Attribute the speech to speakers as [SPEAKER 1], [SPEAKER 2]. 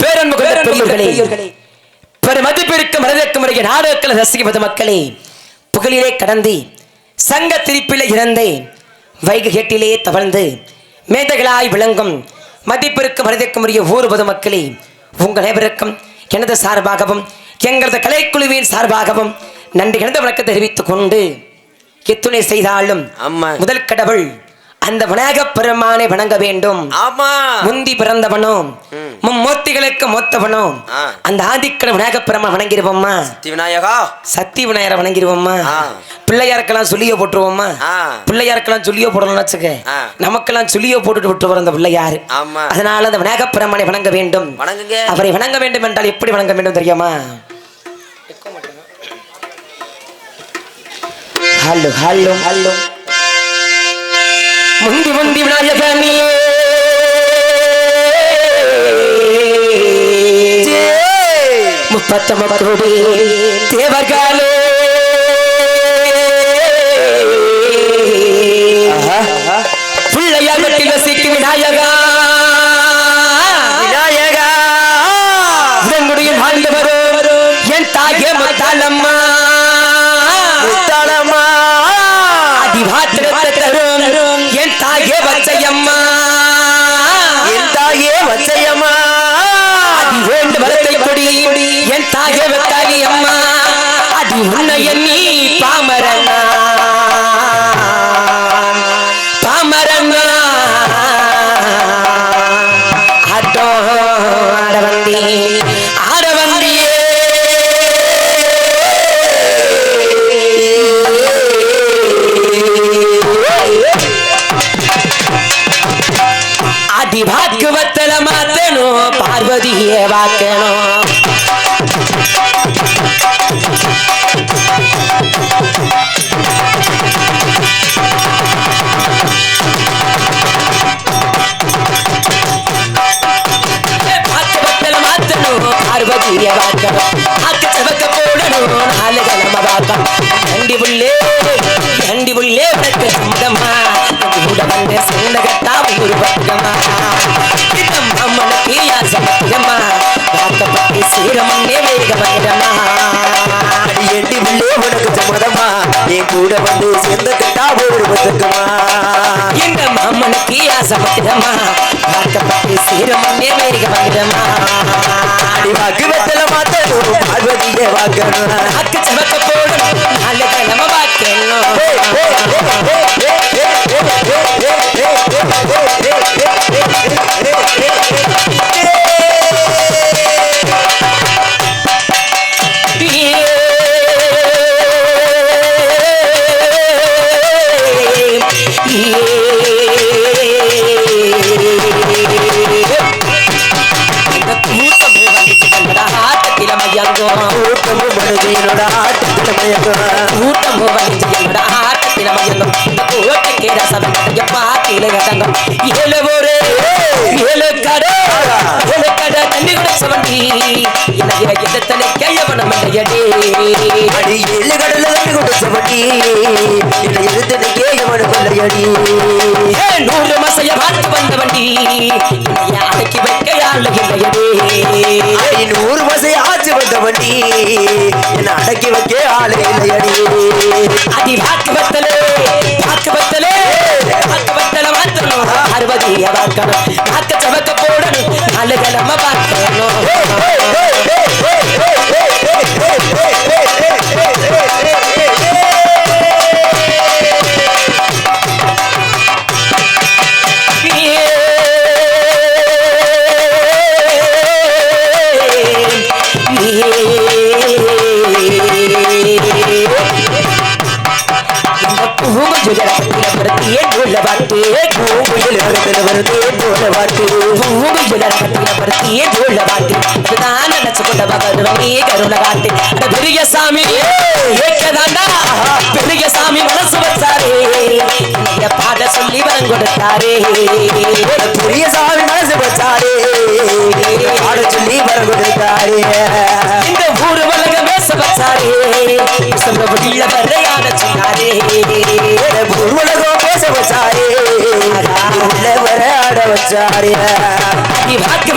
[SPEAKER 1] பேரன்பு கொண்ட பெரியோர்களே பெருமதிப்பிற்கு மனதிற்கு முறைய நாடகங்கள் ரசிக்கப்பட்ட மக்களே புகழிலே கடந்து சங்க திரிப்பிலே இறந்து வைகு கேட்டிலே தவழ்ந்து மேதைகளாய் விளங்கும் மதிப்பிற்கு மனதிற்கு முறைய ஊர் பொதுமக்களே உங்கள் அனைவருக்கும் எனது சார்பாகவும் எங்களது கலைக்குழுவின் சார்பாகவும் நன்றி கிடந்த வணக்கத்தை தெரிவித்துக் கொண்டு எத்துணை செய்தாலும் முதல் கடவுள் அந்த விநாயகப் பெருமானை வணங்க வேண்டும்.
[SPEAKER 2] ஆமா.
[SPEAKER 1] முந்தி பிறந்தவனும் மும்மூர்த்திகளுக்கு மூத்தவனும். அந்த ஆதிக்கட விநாயகப் பெருமான் வணங்கிடுவோமா
[SPEAKER 2] சக்தி விநாயகா
[SPEAKER 1] சக்தி விநாயகரை வணங்கிடுவோமா
[SPEAKER 2] ஆ.
[SPEAKER 1] பிள்ளையாருக்கெல்லாம் சொல்லியோ போட்டுருவோமா
[SPEAKER 2] ஆ.
[SPEAKER 1] பிள்ளையாருக்கெல்லாம் சொல்லியோ போடணும்னு வச்சுக்க. நமக்கெல்லாம் சொல்லியோ போட்டுட்டு விட்டு வர அந்த பிள்ளையாரு.
[SPEAKER 2] ஆமா.
[SPEAKER 1] அதனால அந்த விநாயகப் பெருமானை வணங்க வேண்டும்.
[SPEAKER 2] வணங்குங்க.
[SPEAKER 1] அவரை வணங்க வேண்டும் என்றால் எப்படி வணங்க வேண்டும் தெரியுமா? Hello hello hello. முப்பத்தொன்பது கோடி தேவர்களே. பிள்ளையார் வெட்டி வசிக்கும் விநாயகா.
[SPEAKER 2] விநாயகா.
[SPEAKER 1] உடனுடைய வாழ்ந்து வரும் என் தாயே முத்தாளம்மா.
[SPEAKER 2] முத்தாளம்மா.
[SPEAKER 1] அதிபாத்திரத்தை என் தாயே வெத்தாகி அம்மா. அதி உன்னை எண்ணி பாமரண்ணா. பாமரண்ணா. ஆட்டோ ஆடவந்தி அடி மாத்தணும் பார்வதியே வாக்கணும் உனக்கு கூட வந்து சொந்த கட்டா ஒரு பக்கமா இதம் அம்மனுக்கு யார் சமத்தியம்மா வாக்கப்பட்டு சீரமண்ணே வேக வைரமா
[SPEAKER 2] உள்ளே உனக்கு சம்மதமா என் கூட வந்து சேர்ந்த ஒரு பத்துக்குமா
[SPEAKER 1] எங்க மாமனுக்கு யார் சமத்தியம்மா வாக்கப்பட்டு சீரமண்ணே வேக வைரமா
[SPEAKER 2] அடி வாக்கு வெத்தல மாத்தணும் பார்வதியே வாக்கணும்.
[SPEAKER 1] அக்கு செவக்க
[SPEAKER 2] கூட்டமும் மனுதியனோட ஆட்டத்துல மயக்கம்
[SPEAKER 1] கூட்டமோ வந்து என்னோட ஆட்டத்தில மயங்கும் இந்த கோட்டைக்கு ரசவங்க பாத்தில கதங்கம். ஏழு ஏழு வண்டி இன்னைய எதத்தனை கையவனம் இல்லையடி.
[SPEAKER 2] அடி ஏழு கடல்ல தண்ணி குடிச்ச வண்டி என்னை எதிர்த்து நிக்கே எவனு கொள்ளையடி
[SPEAKER 1] ஏ நூறு மசைய பார்த்து வந்த வண்டி இன்னைய அடக்கி வைக்க யாழ் இல்லையடி.
[SPEAKER 2] அடி நூறு வசை ஆச்சு வந்த வண்டி என்னை அடக்கி வைக்க ஆளு இல்லையடி.
[SPEAKER 1] அடி வாக்கு பத்தலே வாக்கு பத்தலே வாக்கு பத்தல மாத்தணும் அறுபதிய
[SPEAKER 2] வருதே போல வாட்டு
[SPEAKER 1] பெரிய சாமி ஏக்கதாண்டா பெரிய சாமி மனசு வச்சாரே. என்னைய பாட சொல்லி வரம் கொடுத்தாரே.
[SPEAKER 2] பெரிய சாமி மனசு வச்சாரே. பாட சொல்லி வரம் கொடுத்தாரே.
[SPEAKER 1] இந்த ஊரு வழங்க பேச வச்சாரே சொல்ல முடியல வரையாட சொன்னாரே
[SPEAKER 2] உலகம் பேச வச்சாரே
[SPEAKER 1] நீ வாக்கு